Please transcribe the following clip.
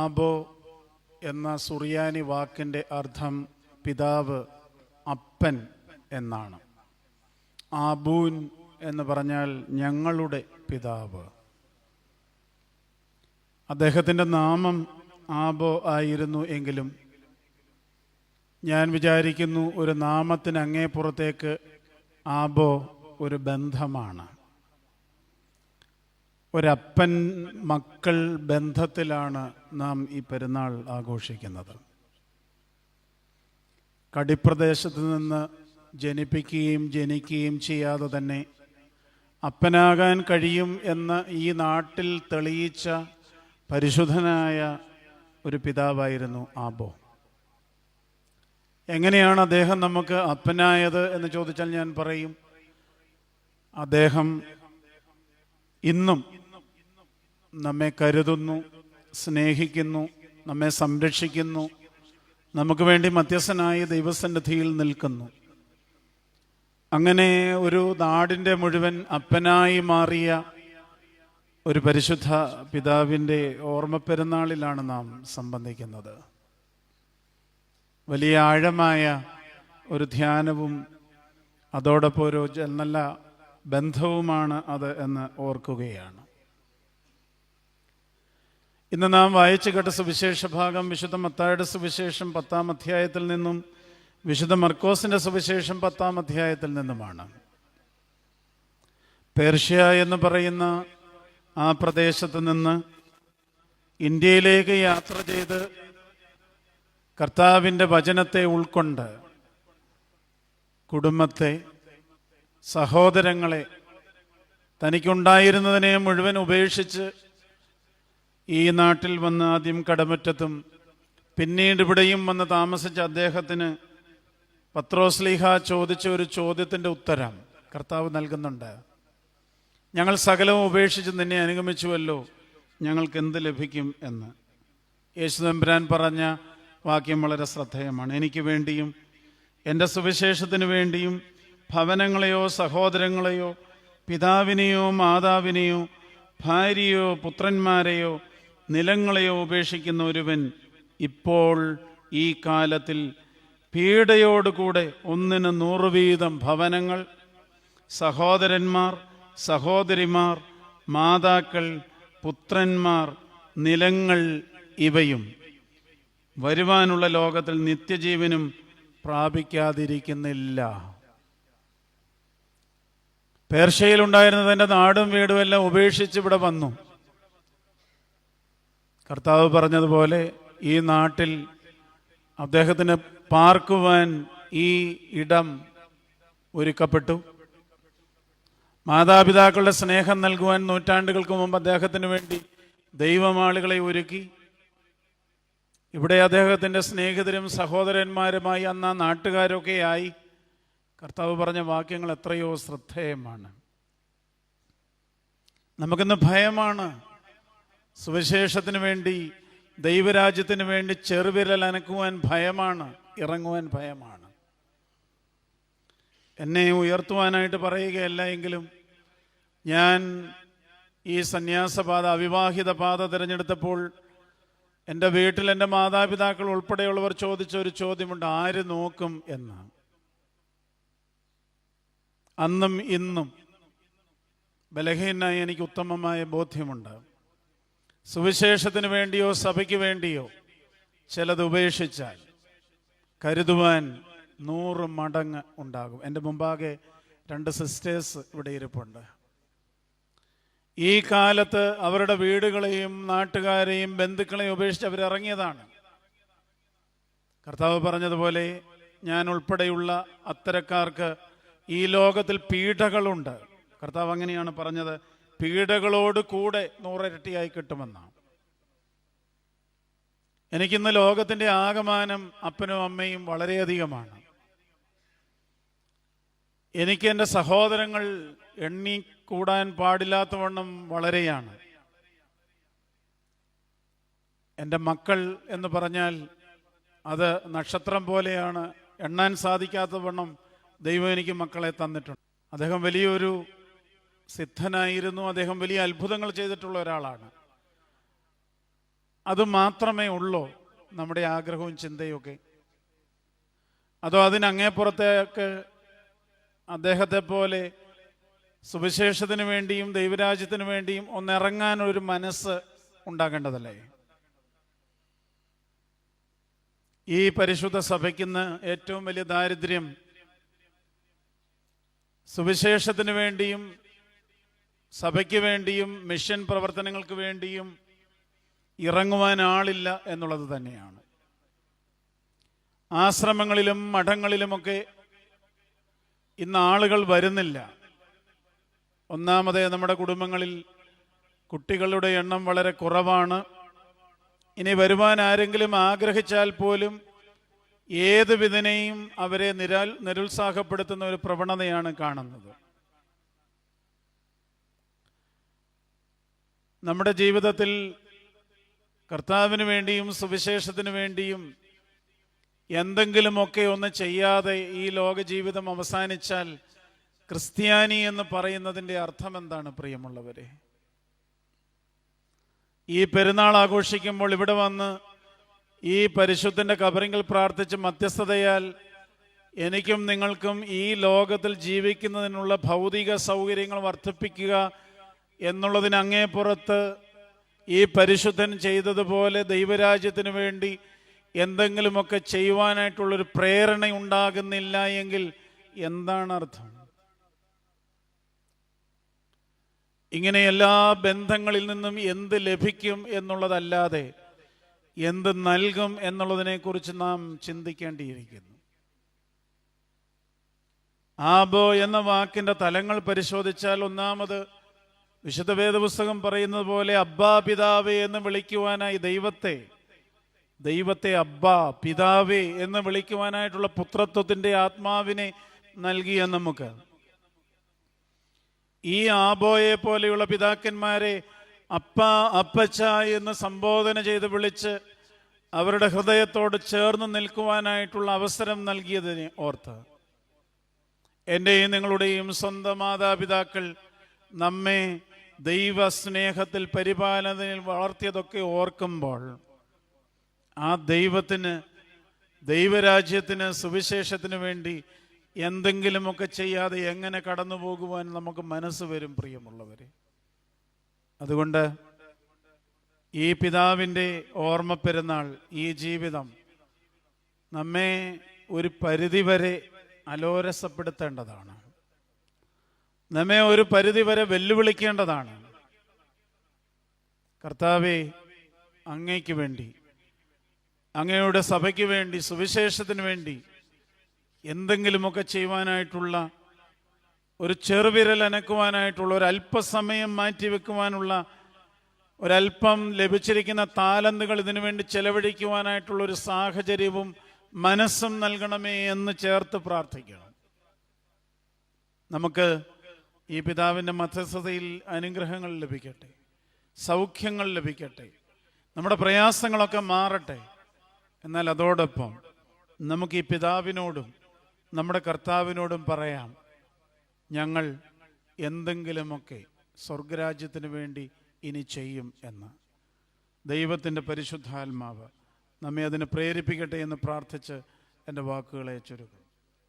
ആബോ എന്ന സുറിയാനി വാക്കിന്റെ അർത്ഥം പിതാവ് അപ്പൻ എന്നാണ്. ആബൂൻ എന്ന് പറഞ്ഞാൽ ഞങ്ങളുടെ പിതാവ്. അദ്ദേഹത്തിന്റെ നാമം ആബോ ആയിരുന്നു എങ്കിലും ഞാൻ വിചാരിക്കുന്നു ഒരു നാമത്തിന് അങ്ങേപ്പുറത്തേക്ക് ആബോ ഒരു ബന്ധമാണ്. ഒരപ്പൻ മക്കൾ ബന്ധത്തിലാണ് നാം ഈ പെരുന്നാൾ ആഘോഷിക്കുന്നത്. കടിപ്രദേശത്ത് നിന്ന് ജനിപ്പിക്കുകയും ജനിക്കുകയും ചെയ്യാതെ തന്നെ അപ്പനാകാൻ കഴിയും എന്ന് ഈ നാട്ടിൽ തെളിയിച്ച പരിശുദ്ധനായ ഒരു പിതാവായിരുന്നു ആബോ. എങ്ങനെയാണ് അദ്ദേഹം നമുക്ക് അപ്പനായത് എന്ന് ചോദിച്ചാൽ ഞാൻ പറയും അദ്ദേഹം ഇന്നും നമ്മെ കരുതുന്നു സ്നേഹിക്കുന്നു നമ്മെ സംരക്ഷിക്കുന്നു. നമുക്ക് വേണ്ടി മധ്യസ്ഥനായ ദൈവസന്നിധിയിൽ നിൽക്കുന്നു. അങ്ങനെ ഒരു നാടിന്റെ മുഴുവൻ അപ്പനായി മാറിയ ഒരു പരിശുദ്ധ പിതാവിന്റെ ഓർമ്മ പെരുന്നാളിലാണ് നാം സംബന്ധിക്കുന്നത്. വലിയ ആഴമായ ഒരു ധ്യാനവും അതോടൊപ്പം ഒരു നല്ല ബന്ധവുമാണ് അത് എന്ന് ഓർക്കുകയാണ്. ഇന്ന് നാം വായിച്ചു കേട്ട സുവിശേഷ ഭാഗം വിശുദ്ധ മത്തായുടെ സുവിശേഷം പത്താം അധ്യായത്തിൽ നിന്നും വിശുദ്ധ മർക്കോസിന്റെ സുവിശേഷം പത്താം അധ്യായത്തിൽ നിന്നുമാണ്. പേർഷ്യ എന്ന് പറയുന്ന ആ പ്രദേശത്ത് നിന്ന് ഇന്ത്യയിലേക്ക് യാത്ര ചെയ്ത് കർത്താവിന്റെ വചനത്തെ ഉൾക്കൊണ്ട് കുടുംബത്തെ സഹോദരങ്ങളെ തനിക്കുണ്ടായിരുന്നതിനെ മുഴുവൻ ഉപേക്ഷിച്ച് ഈ നാട്ടിൽ വന്ന് ആദ്യം കടമറ്റത്തും പിന്നീട് ഇവിടെയും വന്ന് താമസിച്ച അദ്ദേഹത്തിന് പത്രോസ്ലിഹ ചോദിച്ച ഒരു ചോദ്യത്തിന്റെ ഉത്തരം കർത്താവ് നൽകുന്നുണ്ട്. ഞങ്ങൾ സകലവും ഉപേക്ഷിച്ച് നിന്നെ അനുഗമിച്ചുവല്ലോ ഞങ്ങൾക്ക് എന്ത് ലഭിക്കും എന്ന്. യേശുദമ്പുരാൻ പറഞ്ഞ വാക്യം വളരെ ശ്രദ്ധേയമാണ്. എനിക്ക് വേണ്ടിയും എന്റെ സുവിശേഷത്തിന് വേണ്ടിയും ഭവനങ്ങളെയോ സഹോദരങ്ങളെയോ പിതാവിനെയോ മാതാവിനെയോ ഭാര്യയോ പുത്രന്മാരെയോ നിലങ്ങളെയോ ഉപേക്ഷിക്കുന്ന ഒരുവൻ ഇപ്പോൾ ഈ കാലത്തിൽ പീഡയോടുകൂടെ ഒന്നിന് നൂറ് വീതം ഭവനങ്ങൾ സഹോദരന്മാർ സഹോദരിമാർ മാതാക്കൾ പുത്രന്മാർ നിലങ്ങൾ ഇവയും വരുവാനുള്ള ലോകത്തിൽ നിത്യജീവനും പ്രാപിക്കാതിരിക്കുന്നില്ല. പേർഷ്യയിലുണ്ടായിരുന്ന തന്റെ നാടും വീടും എല്ലാം ഉപേക്ഷിച്ച് ഇവിടെ വന്നു. കർത്താവ് പറഞ്ഞതുപോലെ ഈ നാട്ടിൽ അദ്ദേഹത്തിന് പാർക്കുവാൻ ഈ ഇടം ഒരുക്കപ്പെട്ടു. മാതാപിതാക്കളുടെ സ്നേഹം നൽകുവാൻ നൂറ്റാണ്ടുകൾക്ക് മുമ്പ് അദ്ദേഹത്തിന് വേണ്ടി ദൈവമാളുകളെ ഒരുക്കി. ഇവിടെ അദ്ദേഹത്തിന്റെ സ്നേഹിതരും സഹോദരന്മാരുമായി അന്ന് ആ നാട്ടുകാരൊക്കെ ആയി. കർത്താവ് പറഞ്ഞ വാക്യങ്ങൾ എത്രയോ ശ്രദ്ധേയമാണ്. നമുക്കിന്ന് ഭയമാണ് സുവിശേഷത്തിന് വേണ്ടി ദൈവരാജ്യത്തിന് വേണ്ടി ചെറുവിരൽ അനക്കുവാൻ ഭയമാണ് ഇറങ്ങുവാൻ ഭയമാണ്. എന്നെ ഉയർത്തുവാനായിട്ട് പറയുകയല്ല എങ്കിലും ഞാൻ ഈ സന്യാസപാത അവിവാഹിത പാത തിരഞ്ഞെടുത്തപ്പോൾ എന്റെ വീട്ടിൽ എന്റെ മാതാപിതാക്കൾ ഉൾപ്പെടെയുള്ളവർ ചോദിച്ച ഒരു ചോദ്യമുണ്ട് ആര് നോക്കും എന്ന്? അന്നും ഇന്നും ബലഹീനായി എനിക്ക് ഉത്തമമായ ബോധ്യമുണ്ട്. സുവിശേഷത്തിന് വേണ്ടിയോ സഭയ്ക്ക് വേണ്ടിയോ ചിലത് ഉപേക്ഷിച്ചാൽ കരുതുവാൻ നൂറ് മടങ്ങ് ഉണ്ടാകും. എന്റെ മുമ്പാകെ രണ്ട് സിസ്റ്റേഴ്സ് ഇവിടെ ഇരിപ്പുണ്ട്. ഈ കാലത്ത് അവരുടെ വീടുകളെയും നാട്ടുകാരെയും ബന്ധുക്കളെയും ഉപേക്ഷിച്ച് അവരിറങ്ങിയതാണ്. കർത്താവ് പറഞ്ഞതുപോലെ ഞാൻ ഉൾപ്പെടെയുള്ള അത്തരക്കാർക്ക് ഈ ലോകത്തിൽ പീഠകളുണ്ട് കർത്താവ് അങ്ങനെയാണ് പറഞ്ഞത്. പീഡകളോട് കൂടെ നൂറിരട്ടിയായി കിട്ടുമെന്നാണ്. എനിക്കിന്ന് ലോകത്തിന്റെ ആകമാനം അപ്പനും അമ്മയും വളരെയധികമാണ്. എനിക്ക് എന്റെ സഹോദരങ്ങൾ എണ്ണി കൂടാൻ പാടില്ലാത്തവണ്ണം വളരെയാണ്. എന്റെ മക്കൾ എന്ന് പറഞ്ഞാൽ അത് നക്ഷത്രം പോലെയാണ്. എണ്ണാൻ സാധിക്കാത്തവണ്ണം ദൈവം എനിക്ക് മക്കളെ തന്നിട്ടുണ്ട്. അദ്ദേഹം വലിയൊരു സിദ്ധനായിരുന്നു. അദ്ദേഹം വലിയ അത്ഭുതങ്ങൾ ചെയ്തിട്ടുള്ള ഒരാളാണ്. അത് മാത്രമേ ഉള്ളൂ നമ്മുടെ ആഗ്രഹവും ചിന്തയും ഒക്കെ. അതോ അതിനങ്ങേപ്പുറത്തേക്ക് അദ്ദേഹത്തെ പോലെ സുവിശേഷത്തിന് വേണ്ടിയും ദൈവരാജ്യത്തിന് വേണ്ടിയും ഒന്നിറങ്ങാൻ ഒരു മനസ്സ് ഉണ്ടാകേണ്ടതല്ലേ? ഈ പരിശുദ്ധ സഭയ്ക്കുന്ന് ഏറ്റവും വലിയ ദാരിദ്ര്യം സുവിശേഷത്തിന് വേണ്ടിയും സഭയ്ക്ക് വേണ്ടിയും മിഷൻ പ്രവർത്തനങ്ങൾക്ക് വേണ്ടിയും ഇറങ്ങുവാൻ ആളില്ല എന്നുള്ളത് തന്നെയാണ്. ആശ്രമങ്ങളിലും മഠങ്ങളിലുമൊക്കെ ഇന്ന് ആളുകൾ വരുന്നില്ല. ഒന്നാമതേ നമ്മുടെ കുടുംബങ്ങളിൽ കുട്ടികളുടെ എണ്ണം വളരെ കുറവാണ്. ഇനി വരുവാൻ ആരെങ്കിലും ആഗ്രഹിച്ചാൽ പോലും ഏത് വിധനെയും അവരെ നിരാ നിരുത്സാഹപ്പെടുത്തുന്ന ഒരു പ്രവണതയാണ് കാണുന്നത്. നമ്മുടെ ജീവിതത്തിൽ കർത്താവിന് വേണ്ടിയും സുവിശേഷത്തിന് വേണ്ടിയും എന്തെങ്കിലുമൊക്കെ ഒന്ന് ചെയ്യാതെ ഈ ലോക ജീവിതം അവസാനിച്ചാൽ ക്രിസ്ത്യാനി എന്ന് പറയുന്നതിന്റെ അർത്ഥം എന്താണ് പ്രിയമുള്ളവരെ? ഈ പെരുന്നാൾ ആഘോഷിക്കുമ്പോൾ ഇവിടെ വന്ന് ഈ പരിശുദ്ധന്റെ കബറിങ്കിൽ പ്രാർത്ഥിച്ച് മധ്യസ്ഥതയാൽ എനിക്കും നിങ്ങൾക്കും ഈ ലോകത്തിൽ ജീവിക്കുന്നതിനുള്ള ഭൗതിക സൗകര്യങ്ങൾ വർദ്ധിപ്പിക്കുക എന്നുള്ളതിന് അങ്ങേപ്പുറത്ത് ഈ പരിശുദ്ധൻ ചെയ്തതുപോലെ ദൈവരാജ്യത്തിന് വേണ്ടി എന്തെങ്കിലുമൊക്കെ ചെയ്യുവാനായിട്ടുള്ളൊരു പ്രേരണ ഉണ്ടാകുന്നില്ല എങ്കിൽ എന്താണ് അർത്ഥം? ഇങ്ങനെ എല്ലാ ബന്ധങ്ങളിൽ നിന്നും എന്ത് ലഭിക്കും എന്നുള്ളതല്ലാതെ എന്ത് നൽകും എന്നുള്ളതിനെക്കുറിച്ച് നാം ചിന്തിക്കേണ്ടിയിരിക്കുന്നു. ആബോ എന്ന വാക്കിന്റെ തലങ്ങൾ പരിശോധിച്ചാൽ ഒന്നാമത് വിശുദ്ധ വേദപുസ്തകം പറയുന്നത് പോലെ അബ്ബാ പിതാവേ എന്ന് വിളിക്കുവാനായി ദൈവത്തെ ദൈവത്തെ അബ്ബാ പിതാവേ എന്ന് വിളിക്കുവാനായിട്ടുള്ള പുത്രത്വത്തിന്റെ ആത്മാവിനെ നൽകിയ നമുക്ക്. ഈ ആബോയെ പോലെയുള്ള പിതാക്കന്മാരെ അപ്പ അപ്പച്ച എന്ന് സംബോധന ചെയ്ത് വിളിച്ച് അവരുടെ ഹൃദയത്തോട് ചേർന്ന് നിൽക്കുവാനായിട്ടുള്ള അവസരം നൽകിയതിനെ ഓർത്ത്. എന്റെയും നിങ്ങളുടെയും സ്വന്തം മാതാപിതാക്കൾ നമ്മെ ദൈവസ്നേഹത്തിൽ പരിപാലനയിൽ വളർത്തിയതൊക്കെ ഓർക്കുമ്പോൾ ആ ദൈവത്തിന് ദൈവരാജ്യത്തിന് സുവിശേഷത്തിന് വേണ്ടി എന്തെങ്കിലുമൊക്കെ ചെയ്യാതെ എങ്ങനെ കടന്നു പോകുവാൻ നമുക്ക് മനസ്സ് വരും പ്രിയമുള്ളവരെ. അതുകൊണ്ട് ഈ പിതാവിന്റെ ഓർമ്മ പെരുന്നാൾ ഈ ജീവിതം നമ്മെ ഒരു പരിധിവരെ അലോരസപ്പെടുത്തേണ്ടതാണ്. നമ്മെ ഒരു പരിധി വരെ വെല്ലുവിളിക്കേണ്ടതാണ്. കർത്താവെ അങ്ങയ്ക്ക് വേണ്ടി അങ്ങയുടെ സഭയ്ക്ക് വേണ്ടി സുവിശേഷത്തിന് വേണ്ടി എന്തെങ്കിലുമൊക്കെ ചെയ്യുവാനായിട്ടുള്ള ഒരു ചെറുവിരൽ അനക്കുവാനായിട്ടുള്ള ഒരു അല്പസമയം മാറ്റി മാറ്റിവെക്കുവാനുള്ള ഒരല്പം ലഭിച്ചിരിക്കുന്ന താലന്തുകൾ ഇതിനു വേണ്ടി ചെലവഴിക്കുവാനായിട്ടുള്ള ഒരു സാഹചര്യവും മനസ്സും നൽകണമേ എന്ന് ചേർത്ത് പ്രാർത്ഥിക്കണം. നമുക്ക് ഈ പിതാവിന്റെ മധ്യസ്ഥതയിൽ അനുഗ്രഹങ്ങൾ ലഭിക്കട്ടെ. സൗഖ്യങ്ങൾ ലഭിക്കട്ടെ. നമ്മുടെ പ്രയാസങ്ങളൊക്കെ മാറട്ടെ. എന്നാൽ അതോടൊപ്പം നമുക്ക് ഈ പിതാവിനോടും നമ്മുടെ കർത്താവിനോടും പറയാം ഞങ്ങൾ എന്തെങ്കിലുമൊക്കെ സ്വർഗരാജ്യത്തിന് വേണ്ടി ഇനി ചെയ്യും എന്ന്. ദൈവത്തിന്റെ പരിശുദ്ധാത്മാവ് നമ്മെ അതിനെ പ്രേരിപ്പിക്കട്ടെ എന്ന് പ്രാർത്ഥിച്ച് എന്റെ വാക്കുകളെ ചുരുക്കും.